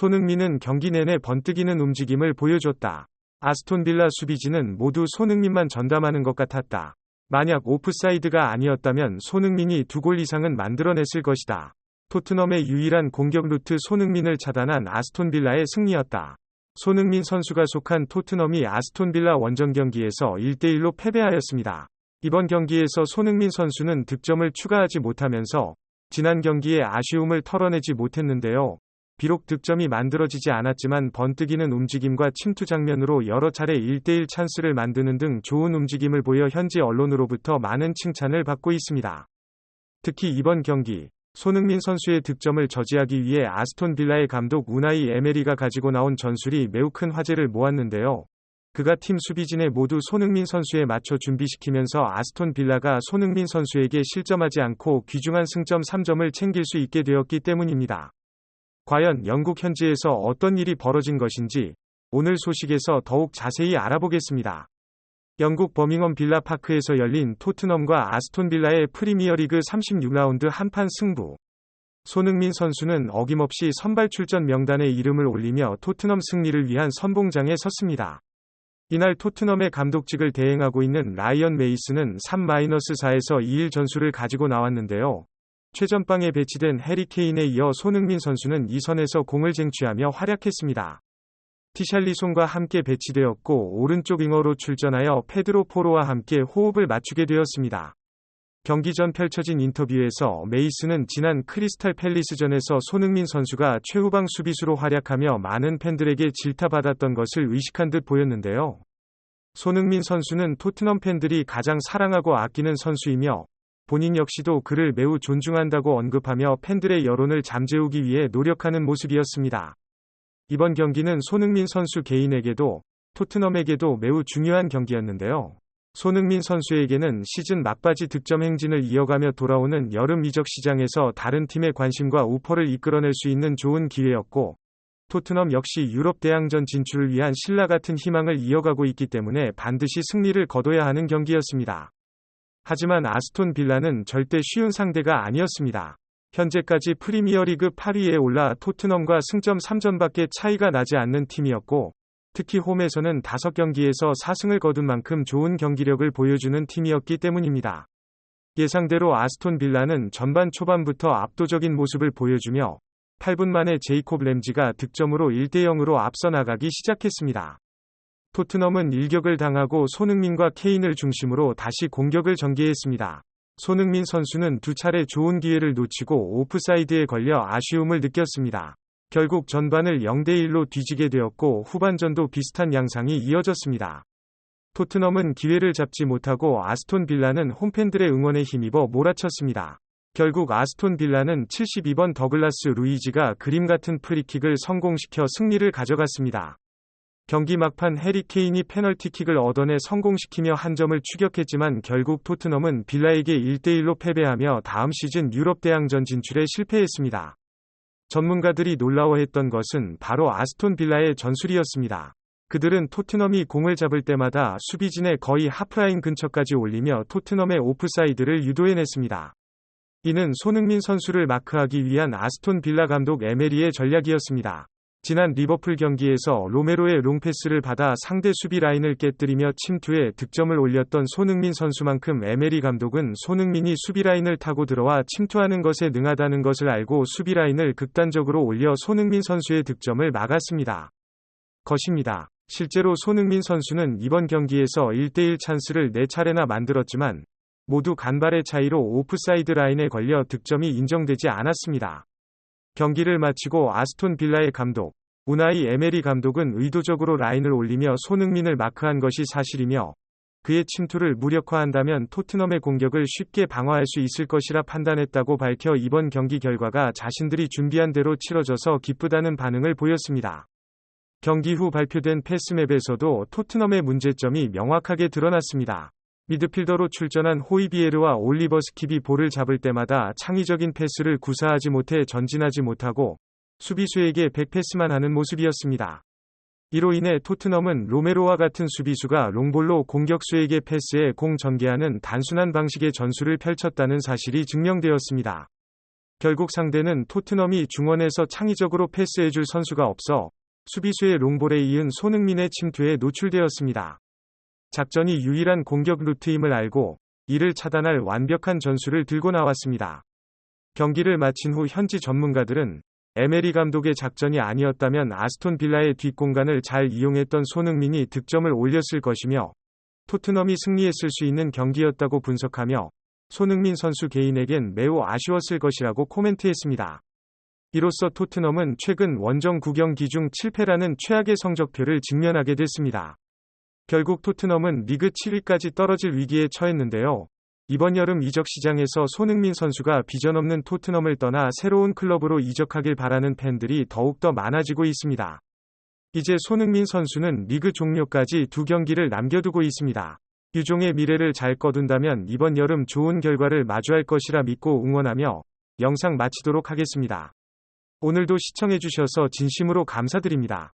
손흥민은 경기 내내 번뜩이는 움직임을 보여줬다. 아스톤 빌라 수비진은 모두 손흥민만 전담하는 것 같았다. 만약 오프사이드가 아니었다면 손흥민이 두 골 이상은 만들어냈을 것이다. 토트넘의 유일한 공격 루트 손흥민을 차단한 아스톤 빌라의 승리였다. 손흥민 선수가 속한 토트넘이 아스톤 빌라 원정 경기에서 1대1로 패배하였습니다. 이번 경기에서 손흥민 선수는 득점을 추가하지 못하면서 지난 경기에 아쉬움을 털어내지 못했는데요. 비록 득점이 만들어지지 않았지만 번뜩이는 움직임과 침투 장면으로 여러 차례 1대1 찬스를 만드는 등 좋은 움직임을 보여 현지 언론으로부터 많은 칭찬을 받고 있습니다. 특히 이번 경기 손흥민 선수의 득점을 저지하기 위해 아스톤 빌라의 감독 우나이 에메리가 가지고 나온 전술이 매우 큰 화제를 모았는데요. 그가 팀 수비진에 모두 손흥민 선수에 맞춰 준비시키면서 아스톤 빌라가 손흥민 선수에게 실점하지 않고 귀중한 승점 3점을 챙길 수 있게 되었기 때문입니다. 과연 영국 현지에서 어떤 일이 벌어진 것인지 오늘 소식에서 더욱 자세히 알아보겠습니다. 영국 버밍엄 빌라 파크에서 열린 토트넘과 아스톤 빌라의 프리미어리그 36라운드 한판 승부. 손흥민 선수는 어김없이 선발 출전 명단에 이름을 올리며 토트넘 승리를 위한 선봉장에 섰습니다. 이날 토트넘의 감독직을 대행하고 있는 라이언 메이스는 3-4에서 2일 전술을 가지고 나왔는데요. 최전방에 배치된 해리 케인에 이어 손흥민 선수는 이 선에서 공을 쟁취하며 활약했습니다. 티샬리송과 함께 배치되었고 오른쪽 윙어로 출전하여 페드로 포로와 함께 호흡을 맞추게 되었습니다. 경기 전 펼쳐진 인터뷰에서 메이스는 지난 크리스탈 팰리스전에서 손흥민 선수가 최후방 수비수로 활약하며 많은 팬들에게 질타받았던 것을 의식한 듯 보였는데요. 손흥민 선수는 토트넘 팬들이 가장 사랑하고 아끼는 선수이며 본인 역시도 그를 매우 존중한다고 언급하며 팬들의 여론을 잠재우기 위해 노력하는 모습이었습니다. 이번 경기는 손흥민 선수 개인에게도 토트넘에게도 매우 중요한 경기였는데요. 손흥민 선수에게는 시즌 막바지 득점 행진을 이어가며 돌아오는 여름 이적 시장에서 다른 팀의 관심과 우퍼를 이끌어낼 수 있는 좋은 기회였고, 토트넘 역시 유럽 대항전 진출을 위한 신라 같은 희망을 이어가고 있기 때문에 반드시 승리를 거둬야 하는 경기였습니다. 하지만 아스톤 빌라는 절대 쉬운 상대가 아니었습니다. 현재까지 프리미어리그 8위에 올라 토트넘과 승점 3점밖에 차이가 나지 않는 팀이었고, 특히 홈에서는 5경기에서 4승을 거둔 만큼 좋은 경기력을 보여주는 팀이었기 때문입니다. 예상대로 아스톤 빌라는 전반 초반부터 압도적인 모습을 보여주며 8분 만에 제이콥 램지가 득점으로 1대0으로 앞서 나가기 시작했습니다. 토트넘은 일격을 당하고 손흥민과 케인을 중심으로 다시 공격을 전개했습니다. 손흥민 선수는 두 차례 좋은 기회를 놓치고 오프사이드에 걸려 아쉬움을 느꼈습니다. 결국 전반을 0대1로 뒤지게 되었고 후반전도 비슷한 양상이 이어졌습니다. 토트넘은 기회를 잡지 못하고 아스톤 빌라는 홈팬들의 응원에 힘입어 몰아쳤습니다. 결국 아스톤 빌라는 72번 더글라스 루이지가 그림 같은 프리킥을 성공시켜 승리를 가져갔습니다. 경기 막판 해리 케인이 페널티킥을 얻어내 성공시키며 한 점을 추격했지만 결국 토트넘은 빌라에게 1대1로 패배하며 다음 시즌 유럽 대항전 진출에 실패했습니다. 전문가들이 놀라워했던 것은 바로 아스톤 빌라의 전술이었습니다. 그들은 토트넘이 공을 잡을 때마다 수비진의 거의 하프라인 근처까지 올리며 토트넘의 오프사이드를 유도해냈습니다. 이는 손흥민 선수를 마크하기 위한 아스톤 빌라 감독 에메리의 전략이었습니다. 지난 리버풀 경기에서 로메로의 롱패스를 받아 상대 수비 라인을 깨뜨리며 침투해 득점을 올렸던 손흥민 선수만큼 에메리 감독은 손흥민이 수비 라인을 타고 들어와 침투하는 것에 능하다는 것을 알고 수비 라인을 극단적으로 올려 손흥민 선수의 득점을 막았습니다. 것입니다. 실제로 손흥민 선수는 이번 경기에서 1대1 찬스를 4차례나 만들었지만 모두 간발의 차이로 오프사이드 라인에 걸려 득점이 인정되지 않았습니다. 경기를 마치고 아스톤 빌라의 감독, 우나이 에메리 감독은 의도적으로 라인을 올리며 손흥민을 마크한 것이 사실이며 그의 침투를 무력화한다면 토트넘의 공격을 쉽게 방어할 수 있을 것이라 판단했다고 밝혀 이번 경기 결과가 자신들이 준비한 대로 치러져서 기쁘다는 반응을 보였습니다. 경기 후 발표된 패스맵에서도 토트넘의 문제점이 명확하게 드러났습니다. 미드필더로 출전한 호이비에르와 올리버 스킵이 볼을 잡을 때마다 창의적인 패스를 구사하지 못해 전진하지 못하고 수비수에게 백패스만 하는 모습이었습니다. 이로 인해 토트넘은 로메로와 같은 수비수가 롱볼로 공격수에게 패스에 공 전개하는 단순한 방식의 전술을 펼쳤다는 사실이 증명되었습니다. 결국 상대는 토트넘이 중원에서 창의적으로 패스해줄 선수가 없어 수비수의 롱볼에 이은 손흥민의 침투에 노출되었습니다. 작전이 유일한 공격 루트임을 알고 이를 차단할 완벽한 전술을 들고 나왔습니다. 경기를 마친 후 현지 전문가들은 에메리 감독의 작전이 아니었다면 아스톤 빌라의 뒷공간을 잘 이용했던 손흥민이 득점을 올렸을 것이며 토트넘이 승리했을 수 있는 경기였다고 분석하며 손흥민 선수 개인에겐 매우 아쉬웠을 것이라고 코멘트했습니다. 이로써 토트넘은 최근 원정 9경기 중 7패라는 최악의 성적표를 직면하게 됐습니다. 결국 토트넘은 리그 7위까지 떨어질 위기에 처했는데요. 이번 여름 이적 시장에서 손흥민 선수가 비전 없는 토트넘을 떠나 새로운 클럽으로 이적하길 바라는 팬들이 더욱더 많아지고 있습니다. 이제 손흥민 선수는 리그 종료까지 두 경기를 남겨두고 있습니다. 유종의 미래를 잘 거둔다면 이번 여름 좋은 결과를 마주할 것이라 믿고 응원하며 영상 마치도록 하겠습니다. 오늘도 시청해주셔서 진심으로 감사드립니다.